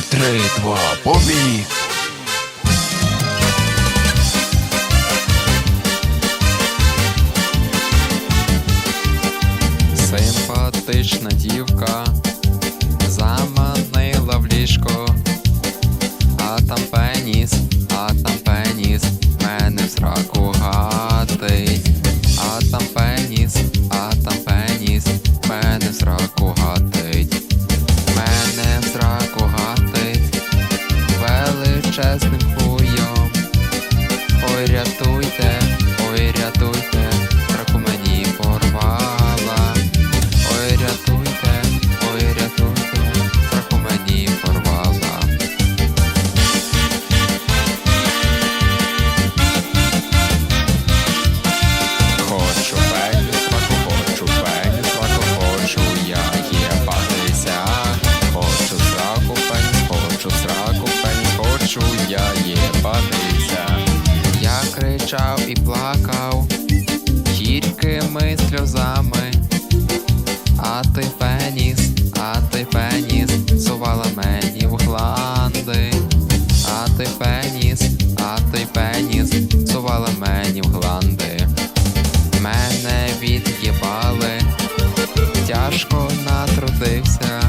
три, два, побіг! Симпатична дівка величезним хуйом. Ой, рятуйте, хочу я єбатися. Я кричав і плакав гіркими сльозами. А ти пеніс, а ти пеніс, сувала мені в гланди. А ти пеніс, а ти пеніс, сувала мені в гланди. Мене від'їбали, тяжко натрудився.